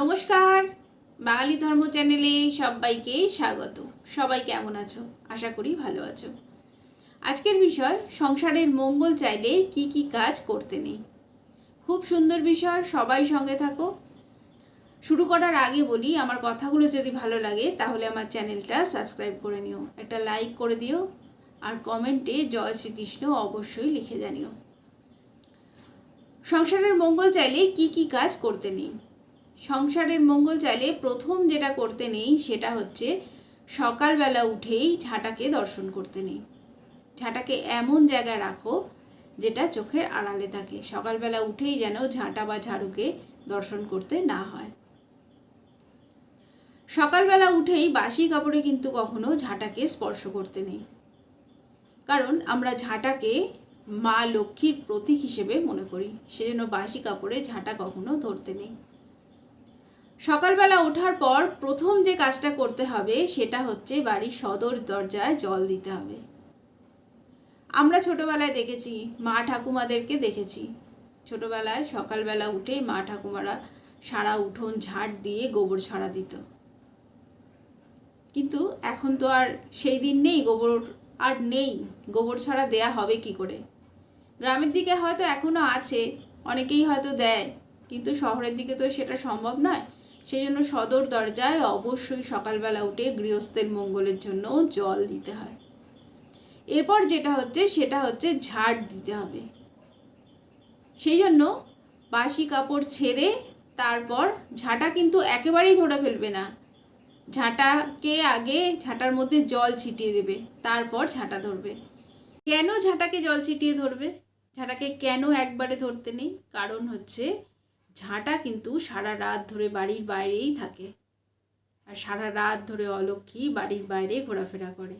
নমস্কার, বাঙালি ধর্ম চ্যানেলে সবাইকে স্বাগত। সবাই কেমন আছো? আশা করি ভালো আছো। আজকের বিষয়, সংসারের মঙ্গল চাইলে কি কি কাজ করতে নেই। খুব সুন্দর বিষয়, সবাই সঙ্গে থাকো। শুরু করার আগে বলি, আমার কথাগুলো যদি ভালো লাগে, তাহলে আমার চ্যানেলটা সাবস্ক্রাইব করে নিও। একটা লাইক করে দিও, আর কমেন্টে জয় শ্রীকৃষ্ণ অবশ্যই লিখে জানিও। সংসারের মঙ্গল চাইলে কি কি কাজ করতে নেই? সংসারের মঙ্গল চাইলে প্রথম যেটা করতে নেই সেটা হচ্ছে সকালবেলা উঠেই ঝাঁটাকে দর্শন করতে নেই। ঝাঁটাকে এমন জায়গায় রাখো যেটা চোখের আড়ালে থাকে। সকালবেলা উঠেই যেন ঝাঁটা বা ঝাড়ুকে দর্শন করতে না হয়। সকালবেলা উঠেই বাসি কাপড়ে কিন্তু কখনো ঝাঁটাকে স্পর্শ করতে নেই। কারণ আমরা ঝাঁটাকে মা লক্ষ্মীর প্রতীক হিসেবে মনে করি। সেজন্য বাসি কাপড়ে ঝাঁটা কখনো ধরতে নেই। সকালবেলা ওঠার পর প্রথম যে কাজটা করতে হবে সেটা হচ্ছে বাড়ির সদর দরজায় জল দিতে হবে। আমরা ছোটবেলায় দেখেছি, মা ঠাকুমাদেরকে দেখেছি। ছোটবেলায় সকালবেলা উঠে মা ঠাকুমারা সারা উঠোন ঝাড় দিয়ে গোবর ছড়া দিত। কিন্তু এখন তো আর সেই দিন নেই, গোবর আর নেই। গোবর ছড়া দেয়া হবে কি করে? গ্রামের দিকে হয়তো এখনও আছে, অনেকেই হয়তো দেয়, কিন্তু শহরের দিকে তো সেটা সম্ভব নয়। সেই জন্য সদর দরজায় অবশ্যই সকালবেলা উঠে গৃহস্থের মঙ্গলের জন্য জল দিতে হয়। এরপর যেটা হচ্ছে, সেটা হচ্ছে ঝাড় দিতে হবে। সেই জন্য বাসি কাপড় ছেড়ে তারপর ঝাঁটা কিন্তু একেবারেই ধরে ফেলবে না। ঝাঁটাকে আগে, ঝাঁটার মধ্যে জল ছিটিয়ে দেবে, তারপর ঝাঁটা ধরবে। কেন ঝাঁটাকে জল ছিটিয়ে ধরবে? ঝাঁটাকে কেন একবারে ধরতে নেই? কারণ হচ্ছে ঝাঁটা কিন্তু সারা রাত ধরে বাড়ির বাইরেই থাকে। আর সারা রাত ধরে অলক্ষী বাড়ির বাইরে ঘোরাফেরা করে।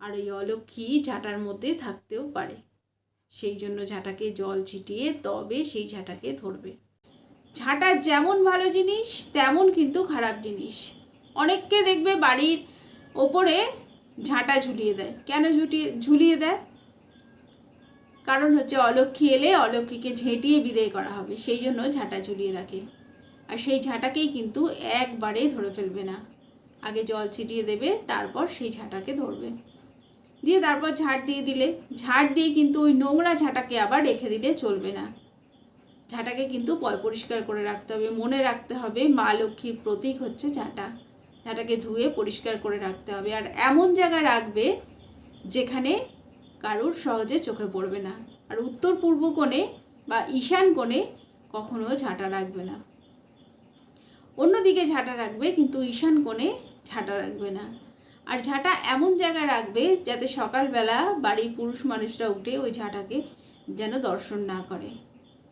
আর এই অলক্ষী ঝাঁটার মধ্যে থাকতেও পারে। সেই জন্য ঝাঁটাকে জল ছিটিয়ে তবে সেই ঝাঁটাকে ধরবে। ঝাঁটা যেমন ভালো জিনিস, তেমন কিন্তু খারাপ জিনিস। অনেককে দেখবে বাড়ির ওপরে ঝাঁটা ঝুলিয়ে দেয়। কেন ঝুটিয়ে ঝুলিয়ে দেয়? কারণ হচ্ছে অলক্ষী এলে অলক্ষীকে ঝেঁটিয়ে বিদায় করা হবে, সেই জন্য ঝাঁটা ঝুলিয়ে রাখে। আর সেই ঝাঁটাকেই কিন্তু একবারে ধরে ফেলবে না। আগে জল ছিটিয়ে দেবে, তারপর সেই ঝাঁটাকে ধরবে। দিয়ে তারপর ঝাড় দিয়ে দিলে। ঝাড় দিয়ে কিন্তু ওই নোংরা ঝাঁটাকে আবার রেখে দিলে চলবে না। ঝাঁটাকে কিন্তু পয় পরিষ্কার করে রাখতে হবে, মনে রাখতে হবে মা লক্ষ্মীর প্রতীক হচ্ছে ঝাঁটা। ঝাঁটাকে ধুয়ে পরিষ্কার করে রাখতে হবে। আর এমন জায়গায় রাখবে যেখানে কারুর সহজে চোখে পড়বে না। আর উত্তর পূর্ব কোণে বা ঈশান কোণে কখনো ঝাঁটা রাখবে না। অন্যদিকে ঝাঁটা রাখবে কিন্তু ঈশান কোণে ঝাঁটা রাখবে না। আর ঝাঁটা এমন জায়গায় রাখবে যাতে সকালবেলা বাড়ির পুরুষ মানুষরা উঠে ওই ঝাঁটাকে যেন দর্শন না করে।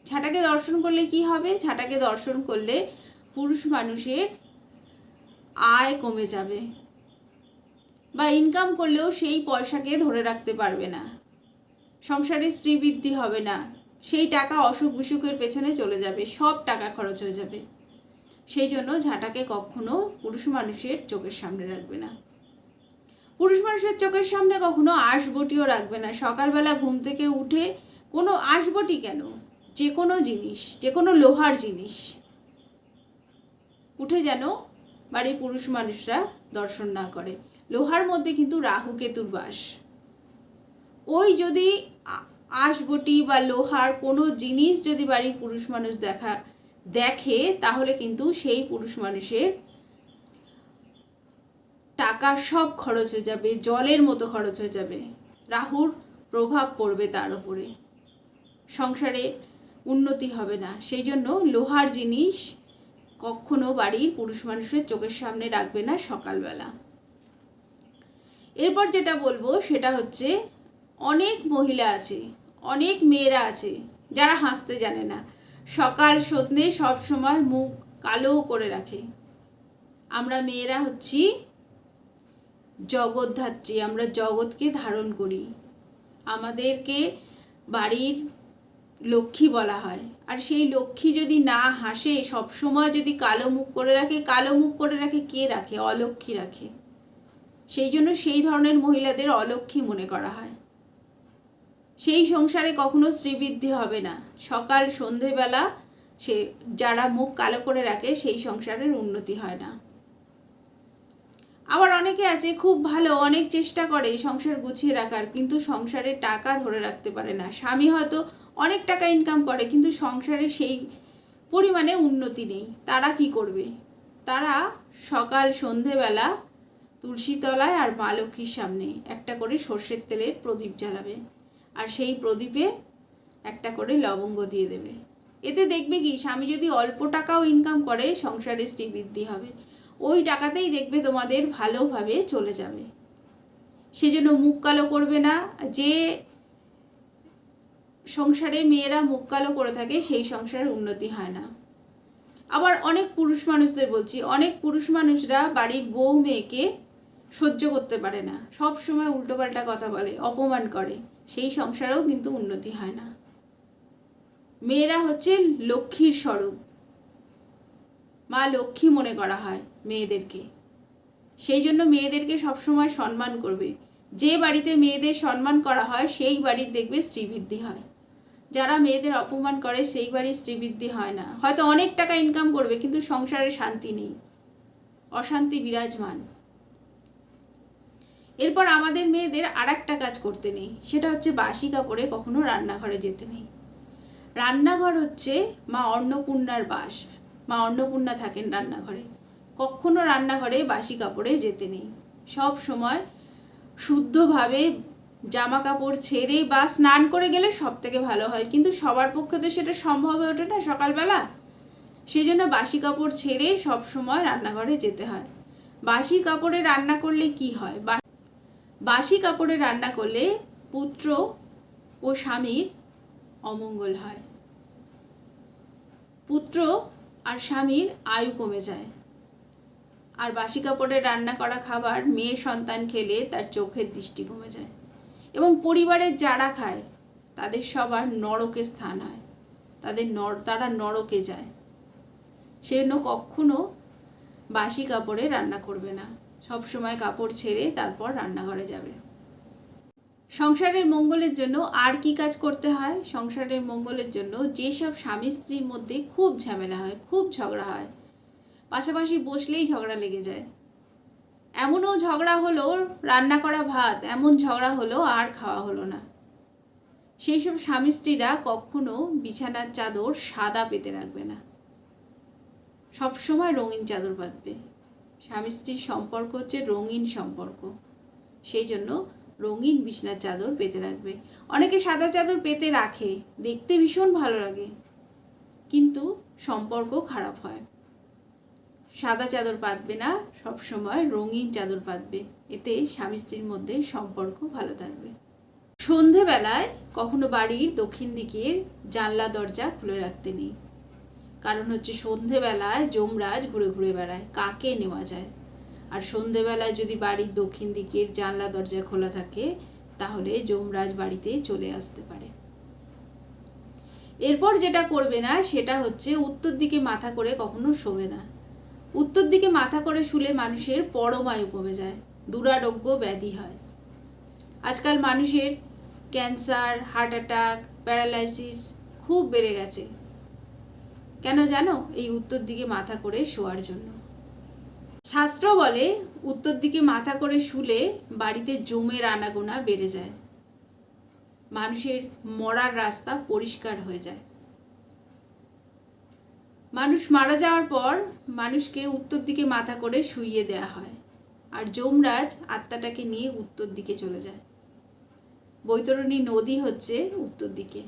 ঝাঁটাকে দর্শন করলে কি হবে? ঝাঁটাকে দর্শন করলে পুরুষ মানুষের আয় কমে যাবে। বা ইনকাম করলেও সেই পয়সাকে ধরে রাখতে পারবে না। সংসারে শ্রীবৃদ্ধি হবে না। সেই টাকা অসুখ বিসুখের পেছনে চলে যাবে, সব টাকা খরচ হয়ে যাবে। সেই জন্য ঝাঁটাকে কখনো পুরুষ মানুষের চোখের সামনে রাখবে না। পুরুষ মানুষের চোখের সামনে কখনো আশবটিও রাখবে না। সকালবেলা ঘুম থেকে উঠে কোনো আশবটি কেন? যে কোনো জিনিস, যে কোনো লোহার জিনিস। উঠে যেন বাড়ির পুরুষ মানুষরা দর্শন না করে। লোহার মধ্যে কিন্তু রাহু কেতুর বাস। ওই যদি আশবটি বা লোহার কোনো জিনিস যদি বাড়ির পুরুষ মানুষ দেখা, দেখে, তাহলে কিন্তু সেই পুরুষ মানুষের টাকা সব খরচ হয়ে যাবে, জলের মতো খরচ হয়ে যাবে। রাহুর প্রভাব পড়বে তার উপরে। সংসারে উন্নতি হবে না। সেই জন্য লোহার জিনিস কখনো বাড়ির পুরুষ মানুষের চোখের সামনে রাখবে না সকালবেলা। এরপর যেটা বলব সেটা হচ্ছে অনেক মহিলা আছে, অনেক মেয়েরা আছে যারা হাসতে জানে না। সকাল সন্ধ্যে সব সময় মুখ কালো করে রাখে। আমরা মেয়েরা হচ্ছি জগৎধাত্রী আমরা জগৎকে ধারণ করি। আমাদেরকে বাড়ির লক্ষ্মী বলা হয়। আর সেই লক্ষ্মী যদি না হাসে, সবসময় যদি কালো মুখ করে রাখে, কালো মুখ করে রাখে কে রাখে? অলক্ষ্মী রাখে। সেই জন্য সেই ধরনের মহিলাদের অলক্ষ্মী মনে করা হয়। সেই সংসারে কখনো শ্রীবৃদ্ধি হবে না। সকাল, সন্ধেবেলা সে যারা মুখ কালো করে রাখে, সেই সংসারের উন্নতি হয় না। আবার অনেকে আছে, খুব ভালো, অনেক চেষ্টা করে সংসার গুছিয়ে রাখার, কিন্তু সংসারে টাকা ধরে রাখতে পারে না। স্বামী হয়তো অনেক টাকা ইনকাম করে, কিন্তু সংসারে সেই পরিমাণে উন্নতি নেই। তারা কি করবে? তারা সকাল, সন্ধেবেলা তুলসী তলায় আর মা লক্ষ্মীর সামনে একটা করে সর্ষের তেলের প্রদীপ জ্বালাবে। আর সেই প্রদীপে একটা করে লবঙ্গ দিয়ে দেবে। এতে দেখবে কি, স্বামী যদি অল্প টাকাও ইনকাম করে, সংসারে স্ত্রী বৃদ্ধি হবে। ওই টাকাতেই দেখবে তোমাদের ভালোভাবে চলে যাবে। সেজন্য মুখ কালো করবে না। যে সংসারে মেয়েরা মুখ কালো করে থাকে, সেই সংসারের উন্নতি হয় না। আবার অনেক পুরুষ মানুষদের বলছি, অনেক পুরুষ মানুষরা বাড়ির বউ মেয়েকে সহ্য করতে পারে না। সব সময় উল্টোপাল্টা কথা বলে, অপমান করে। সেই সংসারেও কিন্তু উন্নতি হয় না। মেয়েরা হচ্ছে লক্ষ্মীর স্বরূপ। মা লক্ষ্মী মনে করা হয় মেয়েদেরকে। সেই জন্য মেয়েদেরকে সবসময় সম্মান করবে। যে বাড়িতে মেয়েদের সম্মান করা হয়, সেই বাড়ির দেখবে স্ত্রীবৃদ্ধি হয়। যারা মেয়েদের অপমান করে, সেই বাড়ির স্ত্রীবৃদ্ধি হয় না। হয়তো অনেক টাকা ইনকাম করবে, কিন্তু সংসারে শান্তি নেই। অশান্তি বিরাজমান। এরপর আমাদের মেয়েদের আর একটা কাজ করতে নেই। সেটা হচ্ছে বাসি কাপড়ে কখনো রান্নাঘরে যেতে নেই। রান্নাঘর হচ্ছে মা অন্নপূর্ণার বাস। মা অন্নপূর্ণা থাকেন রান্নাঘরে। কখনো রান্নাঘরে বাসি কাপড়ে যেতে নেই। সব সময় শুদ্ধভাবে জামা কাপড় ছেড়ে বা স্নান করে গেলে সব থেকে ভালো হয়। কিন্তু সবার পক্ষে তো সেটা সম্ভব হয়ে ওঠে না সকালবেলা। সেই জন্য বাসি কাপড় ছেড়ে সব সময় রান্নাঘরে যেতে হয়। বাসি কাপড়ে রান্না করলে কি হয়? বাসি কাপড়ে রান্না করলে পুত্র ও স্বামীর অমঙ্গল হয়। পুত্র আর স্বামীর আয়ু কমে যায়। আর বাসি কাপড়ে রান্না করা খাবার মেয়ে সন্তান খেলে তার চোখের দৃষ্টি কমে যায় এবং পরিবারের যারা খায়, তাদের সবার নরকে স্থান হয়। তাদের নর, তারা নরকে যায়। সেজন্য কখনো বাসি কাপড়ে রান্না করবে না। সব সময় কাপড় ছেড়ে তারপর রান্নাঘরে যাবে। সংসারের মঙ্গলের জন্য আর কি কাজ করতে হয়? সংসারের মঙ্গলের জন্য যেসব স্বামী স্ত্রীর মধ্যে খুব ঝামেলা হয়, খুব ঝগড়া হয়, পাশাপাশি বসলেই ঝগড়া লেগে যায়। এমনও ঝগড়া হলো রান্না করা ভাত, এমন ঝগড়া হলো আর খাওয়া হলো না। সেই সব স্বামী স্ত্রীরা কখনো বিছানার চাদর সাদা পেতে রাখবে না। সবসময় রঙিন চাদর পাতবে স্বামী স্ত্রীর সম্পর্ক হচ্ছে রঙিন সম্পর্ক। সেই জন্য রঙিন বিছনার চাদর পেতে রাখবে। অনেকে সাদা চাদর পেতে রাখে, দেখতে ভীষণ ভালো লাগে। কিন্তু সম্পর্ক খারাপ হয়। সাদা চাদর পাতবে না, সবসময় রঙিন চাদর পাতবে। এতে স্বামী স্ত্রীর মধ্যে সম্পর্ক ভালো থাকবে। সন্ধেবেলায় কখনো বাড়ির দক্ষিণ দিকের জানলা দরজা খুলে রাখতে নেই। কারণ হচ্ছে সন্ধেবেলায় যমরাজ ঘুরে ঘুরে বেড়ায়, কাকে নেওয়া যায়? আর সন্ধেবেলায় যদি বাড়ির দক্ষিণ দিকের জানলা দরজা খোলা থাকে, তাহলে যমরাজ বাড়িতে চলে আসতে পারে। এরপর যেটা করবে না, সেটা হচ্ছে উত্তর দিকে মাথা করে কখনো শোবে না। উত্তর দিকে মাথা করে শুলে মানুষের পরমায়ু কমে যায়, দুরারোগ্য ব্যাধি হয়। আজকাল মানুষের ক্যান্সার, হার্ট অ্যাটাক, প্যারালাইসিস খুব বেড়ে গেছে। কেন জানো? এই উত্তর দিকে মাথা করে শোয়ার জন্য। শাস্ত্র বলে, উত্তর দিকে মাথা করে শুলে বাড়িতে জমের আনাগোনা বেড়ে যায়। মানুষের মরার রাস্তা পরিষ্কার হয়ে যায়। মানুষ মারা যাওয়ার পর মানুষকে উত্তর দিকে মাথা করে শুইয়ে দেওয়া হয় আর যমরাজ আত্মাটাকে নিয়ে উত্তর দিকে চলে যায়। বৈতরণী নদী হচ্ছে উত্তর দিকে।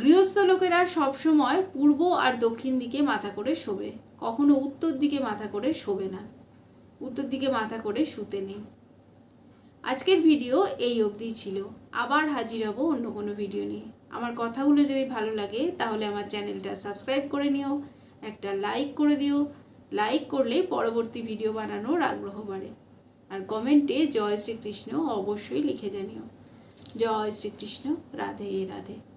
গৃহস্থ লোকেরা সবসময় পূর্ব আর দক্ষিণ দিকে মাথা করে শোবে। কখনো উত্তর দিকে মাথা করে শোবে না। উত্তর দিকে মাথা করে শুতে নেই। আজকের ভিডিও এই অবধি ছিল। আবার হাজির হব অন্য কোনো ভিডিও নিয়ে। আমার কথাগুলো যদি ভালো লাগে, তাহলে আমার চ্যানেলটা সাবস্ক্রাইব করে নিও। একটা লাইক করে দিও। লাইক করলে পরবর্তী ভিডিও বানানোর আগ্রহ বাড়ে। আর কমেন্টে জয় শ্রীকৃষ্ণ অবশ্যই লিখে জানিও। জয় শ্রীকৃষ্ণ। রাধে রাধে।